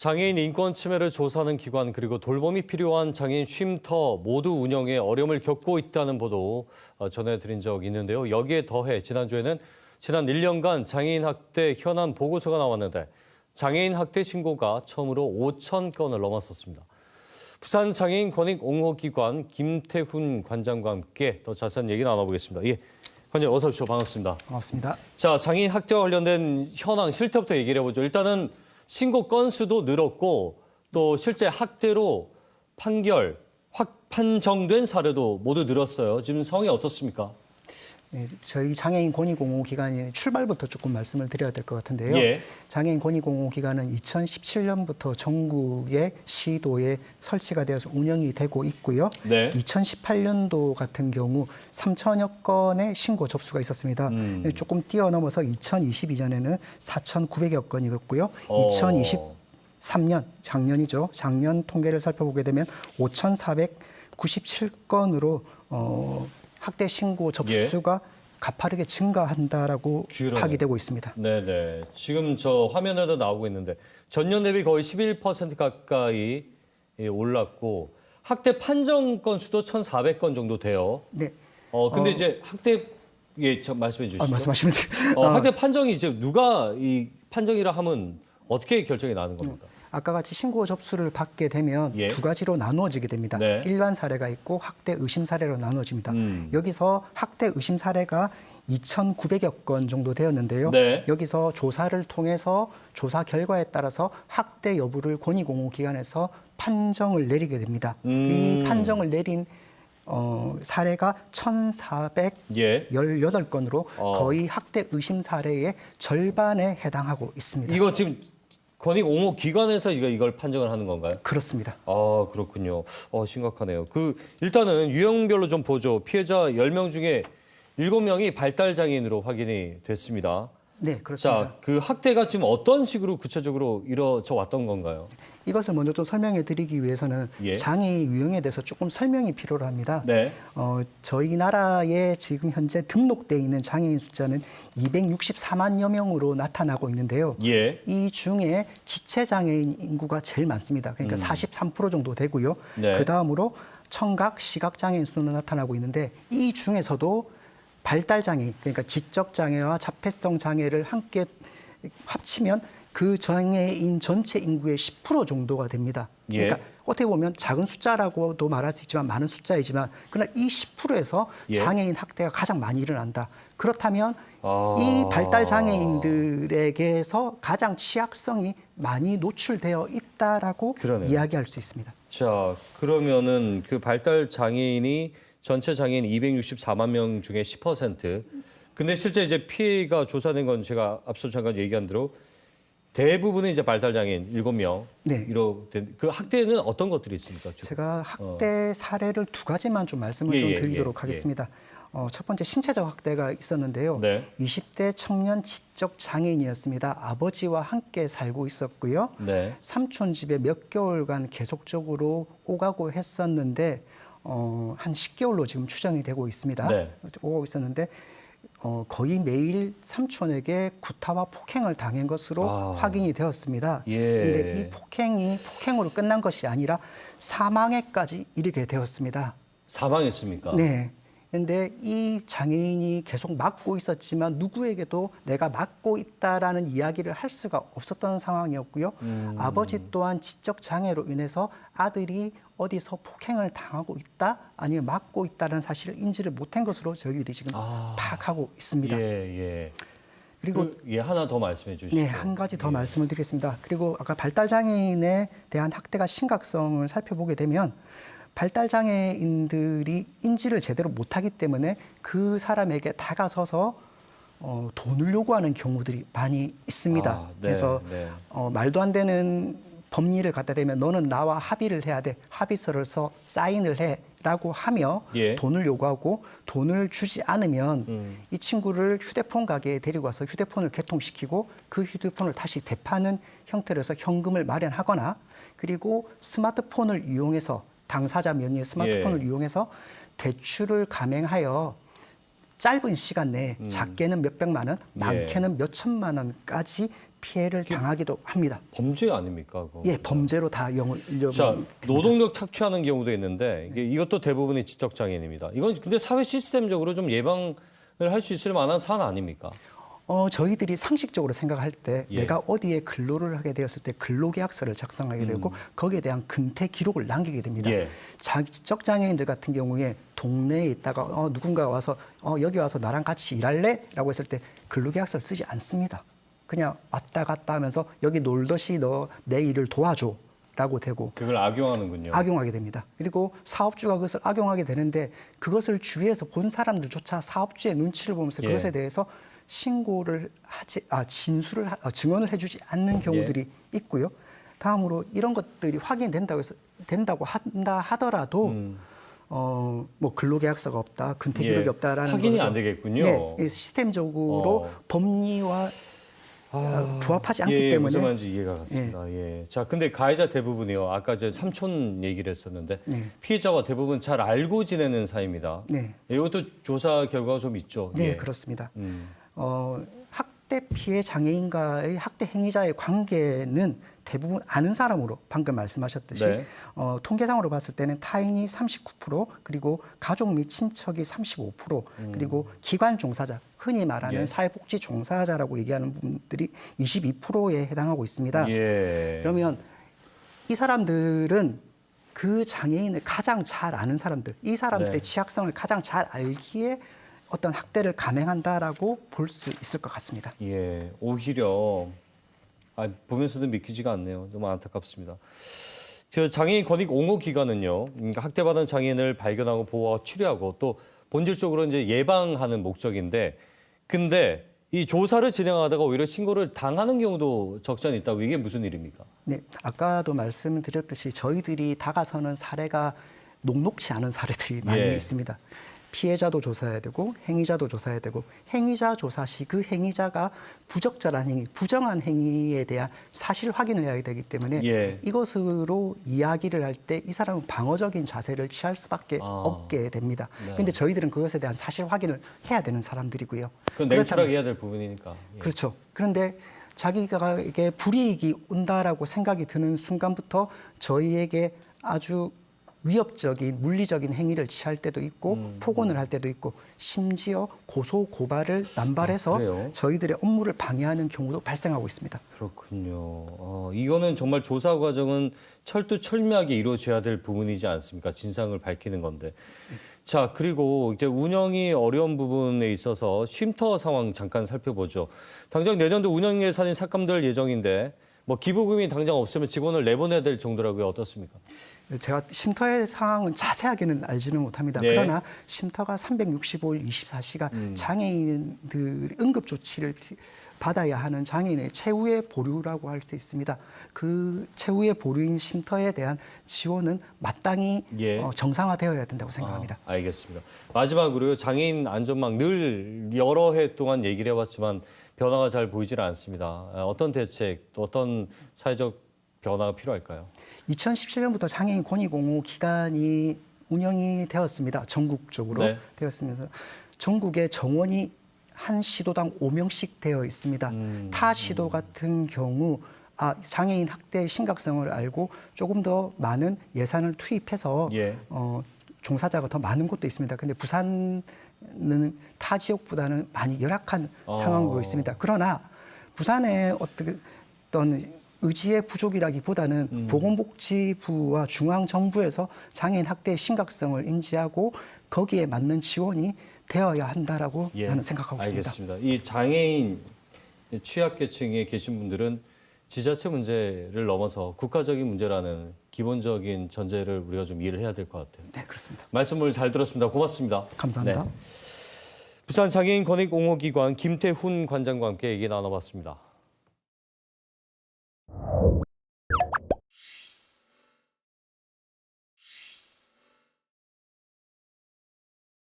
장애인 인권 침해를 조사하는 기관 그리고 돌봄이 필요한 장애인 쉼터 모두 운영에 어려움을 겪고 있다는 보도 어, 전해드린 적 있는데요. 여기에 더해 지난주에는 지난 1년간 장애인 학대 현안 보고서가 나왔는데 장애인 학대 신고가 처음으로 5천 건을 넘었었습니다. 부산 장애인 권익 옹호 기관 김태훈 관장과 함께 더 자세한 얘기 나눠보겠습니다. 예, 관장 어서 오십시오. 반갑습니다. 반갑습니다. 자, 장애인 학대와 관련된 현황 실태부터 얘기를 해보죠. 일단은 신고 건수도 늘었고 또 실제 학대로 판결, 확 판정된 사례도 모두 늘었어요. 지금 상황이 어떻습니까? 네, 저희 장애인 권익공호 기관의 출발부터 조금 말씀을 드려야 될 것 같은데요. 예. 장애인 권익공호 기관은 2017년부터 전국의 시도에 설치가 되어서 운영이 되고 있고요. 네. 2018년도 같은 경우 3천여 건의 신고 접수가 있었습니다. 음. 조금 뛰어넘어서 2022년에는 4,900여 건이었고요. 어. 2023년 작년이죠. 작년 통계를 살펴보게 되면 5,497건으로 어, 학대 신고 접수가 가파르게 증가한다라고 그러네요. 파기되고 있습니다. 네네. 지금 저 화면에도 나오고 있는데 전년 대비 거의 11% 가까이 예, 올랐고 학대 판정 건수도 1,400건 정도 돼요. 네. 어 근데 이제 학대 예, 저 말씀해 주시죠. 아, 말씀하시면 돼요. 어, 학대 판정이 이제 누가 이 판정이라 하면 어떻게 결정이 나는 겁니까? 아까 같이 신고 접수를 받게 되면 예. 두 가지로 나누어지게 됩니다. 네. 일반 사례가 있고 학대 의심 사례로 나누어집니다. 음. 여기서 학대 의심 사례가 2,900여 건 정도 되었는데요. 네. 여기서 조사를 통해서 조사 결과에 따라서 학대 여부를 권익공호기관에서 판정을 내리게 됩니다. 음. 이 판정을 내린 어, 사례가 1,418건으로 예. 어. 거의 학대 의심 사례의 절반에 해당하고 있습니다. 이거 지금 권익 옹호 기관에서 이거 이걸 판정을 하는 건가요? 그렇습니다. 아 그렇군요. 어 심각하네요. 그 일단은 유형별로 좀 보죠. 피해자 10명 중에 7명이 발달 장애인으로 확인이 됐습니다. 네, 그렇습니다. 자, 그 학대가 지금 어떤 식으로 구체적으로 이루어져 왔던 건가요? 이것을 먼저 좀 설명해 드리기 위해서는 예. 장애 유형에 대해서 조금 설명이 필요로 합니다. 네. 어, 저희 나라에 지금 현재 등록돼 있는 장애인 숫자는 264만여 명으로 나타나고 있는데요. 예. 이 중에 지체 장애인 인구가 제일 많습니다. 그러니까 43% 정도 되고요. 음. 네. 그 다음으로 청각, 시각 장애인 수는 나타나고 있는데 이 중에서도 발달 장애, 그러니까 지적 장애와 자폐성 장애를 함께 합치면 그 장애인 전체 인구의 10% 정도가 됩니다. 예. 그러니까 어떻게 보면 작은 숫자라고도 말할 수 있지만 많은 숫자이지만 그러나 이 10%에서 예. 장애인 학대가 가장 많이 일어난다. 그렇다면 아. 이 발달 장애인들에게서 가장 취약성이 많이 노출되어 있다라고 그러네요. 이야기할 수 있습니다. 자, 그러면은 그 발달 장애인이 전체 장애인 264만 명 중에 10%. 근데 실제 이제 피해가 조사된 건 제가 앞서 잠깐 얘기한 대로 대부분은 이제 발달 장애인 7명. 네. 된, 그 학대는 어떤 것들이 있습니까? 주로? 제가 학대 사례를 두 가지만 좀 말씀을 예, 좀 예, 드리도록 예, 하겠습니다. 어, 첫 번째 신체적 학대가 있었는데요. 네. 20대 청년 지적 장애인이었습니다. 아버지와 함께 살고 있었고요. 네. 삼촌 집에 몇 개월간 계속적으로 오가고 했었는데 어, 한 10개월로 지금 추정이 되고 있습니다. 네. 오고 있었는데 어, 거의 매일 삼촌에게 구타와 폭행을 당한 것으로 아. 확인이 되었습니다. 예. 근데 이 폭행이 폭행으로 끝난 것이 아니라 사망에까지 이르게 되었습니다. 사망했습니까? 네. 근데 이 장애인이 계속 막고 있었지만 누구에게도 내가 막고 있다라는 이야기를 할 수가 없었던 상황이었고요. 음. 아버지 또한 지적 장애로 인해서 아들이 어디서 폭행을 당하고 있다 아니면 막고 있다는 사실을 인지를 못한 것으로 저희들이 지금 아. 파악하고 있습니다. 예, 예. 그리고 그, 예, 하나 더 말씀해 주시죠. 네, 한 가지 더 예. 말씀을 드리겠습니다. 그리고 아까 발달 장애인에 대한 학대가 심각성을 살펴보게 되면 발달 장애인들이 인지를 제대로 못하기 때문에 그 사람에게 다가서서 어, 돈을 요구하는 경우들이 많이 있습니다. 아, 네, 그래서 네. 어, 말도 안 되는 법리를 갖다 대면 너는 나와 합의를 해야 돼. 합의서를 써 사인을 해 라고 하며 예. 돈을 요구하고 돈을 주지 않으면 음. 이 친구를 휴대폰 가게에 데리고 와서 휴대폰을 개통시키고 그 휴대폰을 다시 되파는 형태로 해서 현금을 마련하거나 그리고 스마트폰을 이용해서 당사자 명의의 스마트폰을 예. 이용해서 대출을 감행하여 짧은 시간 내에 작게는 몇백만 원, 많게는 몇천만 원까지 피해를 당하기도 합니다. 범죄 아닙니까? 그거? 예, 범죄로 다 영을 자, 노동력 착취하는 경우도 있는데 이게 이것도 대부분이 지적 장애인입니다. 이건 근데 사회 시스템적으로 좀 예방을 할 수 있을 만한 사안 아닙니까? 어, 저희들이 상식적으로 생각할 때 예. 내가 어디에 근로를 하게 되었을 때 근로계약서를 작성하게 되고 거기에 대한 근태 기록을 남기게 됩니다. 음. 예. 자기적 장애인들 같은 경우에 동네에 있다가 어, 누군가 와서 어, 여기 와서 나랑 같이 일할래? 라고 했을 때 근로계약서를 쓰지 않습니다. 그냥 왔다 갔다 하면서 여기 놀듯이 너 내 일을 도와줘. 라고 되고 그걸 악용하는군요. 악용하게 됩니다. 그리고 사업주가 그것을 악용하게 되는데 그것을 주위에서 본 사람들조차 사업주의 눈치를 보면서 예. 그것에 대해서 신고를 하지 아 진술을 하- 아, 증언을 해주지 않는 경우들이 예. 있고요. 다음으로 이런 것들이 확인된다고 해서 된다고 한다 하더라도 어뭐 근로계약서가 없다, 근태 기록이 음. 예. 없다라는 확인이 거를 안 되겠군요. 네, 이 시스템적으로 어. 법리와 어, 부합하지 않기 예, 때문에 무슨 말인지 이해가 갔습니다. 예. 자, 근데 가해자 대부분이요. 아까 제 삼촌 얘기를 했었는데 네. 피해자와 대부분 잘 알고 지내는 사이입니다. 네. 이것도 조사 결과가 좀 있죠. 네 예. 그렇습니다. 음. 어, 학대 피해 장애인과의 학대 행위자의 관계는 대부분 아는 사람으로 방금 말씀하셨듯이 네. 어, 통계상으로 봤을 때는 타인이 39% 그리고 가족 및 친척이 35% 그리고 기관 종사자 흔히 말하는 음. 예. 사회복지 종사자라고 얘기하는 분들이 22%에 해당하고 있습니다. 예. 그러면 이 사람들은 그 장애인을 가장 잘 아는 사람들, 이 사람들의 네. 취약성을 가장 잘 알기에 어떤 학대를 감행한다라고 볼 수 있을 것 같습니다. 예, 오히려 아, 보면서도 믿기지가 않네요. 너무 안타깝습니다. 저 장애인 권익 옹호 기관은요, 음, 학대받은 장애인을 발견하고 보호하고 치료하고 또 본질적으로 이제 예방하는 목적인데, 근데 이 조사를 진행하다가 오히려 신고를 당하는 경우도 않 있다고 이게 무슨 일입니까? 네, 아까도 말씀드렸듯이 저희들이 다가서는 사례가 녹록치 않은 사례들이 많이 예. 있습니다. 피해자도 조사해야 되고 행위자도 조사해야 되고 행위자 조사 시 그 행위자가 부적절한 행위, 부정한 행위에 대한 사실 확인을 해야 되기 때문에 예. 이것으로 이야기를 할 때 이 사람은 방어적인 자세를 취할 수밖에 아. 없게 됩니다. 네. 근데 저희들은 그것에 대한 사실 확인을 해야 되는 사람들이고요. 그건 냉철하게 해야 될 부분이니까. 예. 그렇죠. 그런데 자기가에게 불이익이 온다라고 생각이 드는 순간부터 저희에게 아주 위협적인 물리적인 행위를 취할 때도 있고 음. 폭언을 할 때도 있고 심지어 고소 고발을 남발해서 아? 저희들의 업무를 방해하는 경우도 발생하고 있습니다. 그렇군요. 어, 이거는 정말 조사 과정은 철두철미하게 이루어져야 될 부분이지 않습니까? 진상을 밝히는 건데. 자, 그리고 이제 운영이 어려운 부분에 있어서 쉼터 상황 잠깐 살펴보죠. 당장 내년도 운영 예산이 삭감될 예정인데 뭐 기부금이 당장 없으면 직원을 내보내야 될 정도라고요. 어떻습니까? 제가 쉼터의 상황은 자세하게는 알지는 못합니다. 네. 그러나 쉼터가 365일 24시간 음. 장애인들이 응급 조치를 받아야 하는 장애인의 최후의 보류라고 할 수 있습니다. 그 최후의 보류인 쉼터에 대한 지원은 마땅히 예. 어, 정상화되어야 된다고 생각합니다. 아, 알겠습니다. 마지막으로요. 장애인 안전망 늘 여러 해 동안 얘기를 해왔지만 변화가 잘 보이질 않습니다. 아, 어떤 대책, 또 어떤 사회적 변화가 필요할까요? 2017년부터 장애인 권익옹호 기간이 운영이 되었습니다. 전국적으로 네. 되었으면서 전국에 정원이 한 시도당 5명씩 되어 있습니다. 음, 타 시도 같은 경우 아, 장애인 학대의 심각성을 알고 조금 더 많은 예산을 투입해서 예. 어, 종사자가 더 많은 곳도 있습니다. 근데 부산은 타 지역보다는 많이 열악한 어. 상황으로 있습니다. 그러나 부산의 어떤 의지의 부족이라기보다는 음. 보건복지부와 중앙 정부에서 장애인 학대의 심각성을 인지하고 거기에 맞는 지원이 되어야 한다라고 예, 저는 생각하고 있습니다. 알겠습니다. 이 장애인 취약계층에 계신 분들은 지자체 문제를 넘어서 국가적인 문제라는 기본적인 전제를 우리가 좀 이해를 해야 될 것 같아요. 네, 그렇습니다. 말씀을 잘 들었습니다. 고맙습니다. 감사합니다. 네. 부산 장애인 권익 옹호기관 김태훈 관장과 함께 얘기 나눠봤습니다.